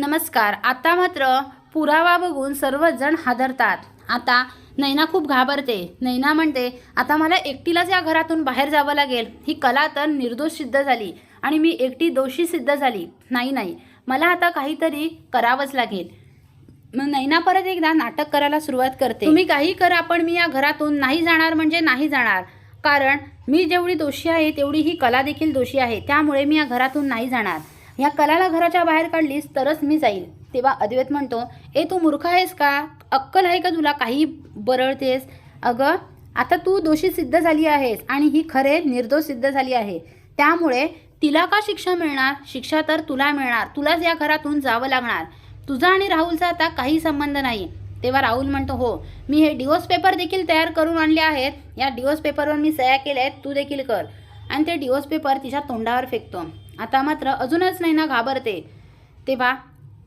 नमस्कार. आता मात्र पुरावा बघून सर्वजण हादरतात. आता नैना खूप घाबरते. नैना म्हणते आता मला एकटीलाच या घरातून बाहेर जावं लागेल. ही कला तर निर्दोष सिद्ध झाली आणि मी एकटी दोषी सिद्ध झाली. नाही नाही. मला आता काहीतरी करावंच लागेल. मग नैना परत एकदा नाटक करायला सुरुवात करते. तुम्ही काही करा पण मी या घरातून नाही जाणार म्हणजे नाही जाणार. कारण मी जेवढी दोषी आहे तेवढी ही कला देखील दोषी आहे. त्यामुळे मी या घरातून नाही जाणार. या कलाला घराच्या बाहेर काढलीस तरच मी जाईल तेव्हा अद्वैत म्हणतो ए तू मूर्ख आहेस का? अक्कल आहे का तुला? काही बरळतेस. अगं आता तू दोषी सिद्ध झाली आहेस आणि ही खरे निर्दोष सिद्ध झाली आहे. त्यामुळे तिला का शिक्षा मिळणार? शिक्षा तर तुला मिळणार. तुलाच या घरातून जावं लागणार. तुझा आणि राहुलचा आता काही संबंध नाही. तेव्हा राहुल म्हणतो हो मी हे डिवोर्स पेपर देखील तयार करून आणले आहेत. या डिवोर्स पेपरवर मी सह्या केल्या आहेत. तू देखील कर. आणि ते डिवोर्स पेपर तिच्या तोंडावर फेकतो. आता मात्र अजूनच नैना घाबरते. तेव्हा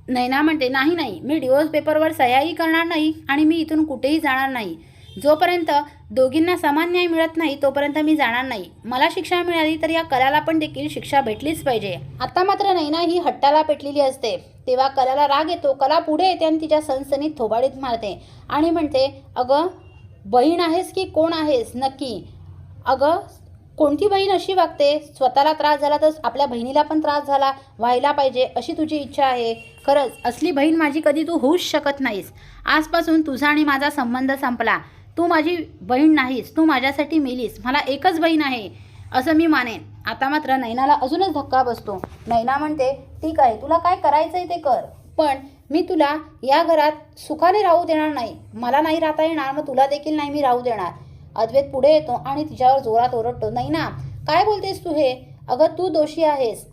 नैना म्हणते नाही नाही मी डिवोर्स पेपरवर सह्याही करणार नाही आणि मी इथून कुठेही जाणार नाही. जोपर्यंत दोघींना समान न्याय मिळत नाही तोपर्यंत मी जाणार नाही. मला शिक्षा मिळाली तर या कलाला पण देखील शिक्षा भेटलीच पाहिजे. आता मात्र नैना ही हट्टाला पेटलेली असते. तेव्हा कलाला राग येतो. कला पुढे येते आणि तिच्या सनसनीत थोबाडीत मारते आणि म्हणते अगं बहीण आहेस की कोण आहेस? नक्की. अगं कोणती बहीण अशी वागते? स्वतःला त्रास झाला तर आपल्या बहिणीला पण त्रास झाला व्हायला पाहिजे अशी तुझी इच्छा आहे. खरंच असली बहीण माझी कधी तू होऊच शकत नाहीस. आजपासून तुझा आणि माझा संबंध संपला. तू माझी बहीण नाहीस. तू माझ्यासाठी मेलीस. मला एकच बहीण आहे असं मी मानेन. आता मात्र नैनाला अजूनच धक्का बसतो. नैना म्हणते ठीक आहे तुला काय करायचं आहे ते कर. पण मी तुला या घरात सुखाने राहू देणार नाही. मला नाही राहता येणार मग तुला देखील नाही मी राहू देणार. अद्वैत पुढे येतो आणि तिच्यावर जोरात ओरडतो नैना काय बोलतेस तू हे? अगं तू दोषी आहेस.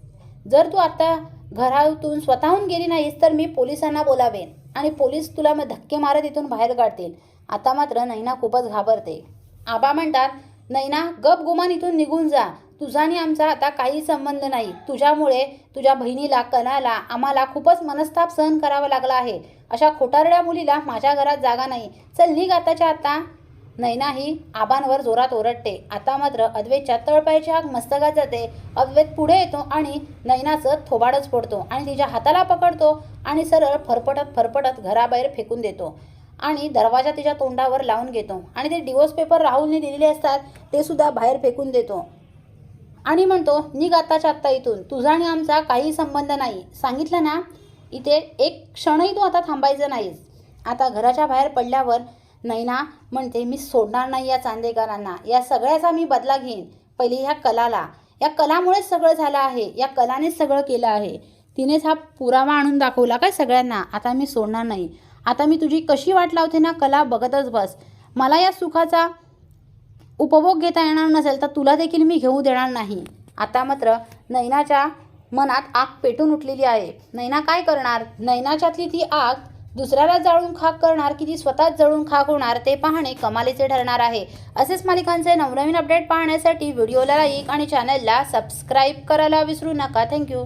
जर तू आता घरातून स्वतःहून गेली नाहीस तर मी पोलिसांना बोलावेन आणि पोलीस तुला मग धक्के मारत इथून बाहेर काढतील. आता मात्र नैना खूपच घाबरते. आबा म्हणतात नैना गप गुमान इथून निघून जा. तुझा आणि आमचा आता काही संबंध नाही. तुझ्यामुळे तुझ्या बहिणीला कणाला आम्हाला खूपच मनस्ताप सहन करावा लागला आहे. अशा खोटारड्या मुलीला माझ्या घरात जागा नाही. चल निघ आताच्या आता. नैना ही आबांवर जोरात ओरडते. आता मात्र अद्वैतच्या तळपायची आग मस्तकात जाते. अद्वैत पुढे येतो आणि नैनाचं थोबाडच फोडतो आणि तिच्या हाताला पकडतो आणि सरळ फरफटत फरफटत घराबाहेर फेकून देतो. आणि दरवाजा तिच्या तोंडावर लावून घेतो. आणि ते डिवोर्स पेपर राहुलने दिलेले असतात ते सुद्धा बाहेर फेकून देतो. आणि म्हणतो निघ आत्ताच्या आत्ता इथून. तुझा आणि आमचा काही संबंध नाही. सांगितलं ना? इथे एक क्षणही तू आता थांबायचं नाहीस. आता घराच्या बाहेर पडल्यावर नैना म्हणते मी सोडणार नाही या चांदेकरांना. या सगळ्याचा मी बदला घेईन. पहिले ह्या कलाला. या कलामुळेच सगळं झालं आहे. या कलानेच सगळं केलं आहे. तिनेच हा पुरावा आणून दाखवला काय सगळ्यांना? आता मी सोडणार नाही. आता मी तुझी कशी वाट लावते ना कला बघतच बस. मला या सुखाचा उपभोग घेता येणार नसेल तर तुला देखील मी घेऊ देणार नाही. आता मात्र नैनाच्या मनात आग पेटून उठलेली आहे. नैना काय करणार? नैनाच्यातली ती आग दुसऱ्याला जाळून खाक करणार की ती स्वतःच जळून खाक होणार ते पाहणे कमालीचे ठरणार आहे. असेच मालिकांचे नवनवीन अपडेट पाहण्यासाठी व्हिडिओला लाईक आणि चॅनलला सबस्क्राईब करायला विसरू नका. थँक्यू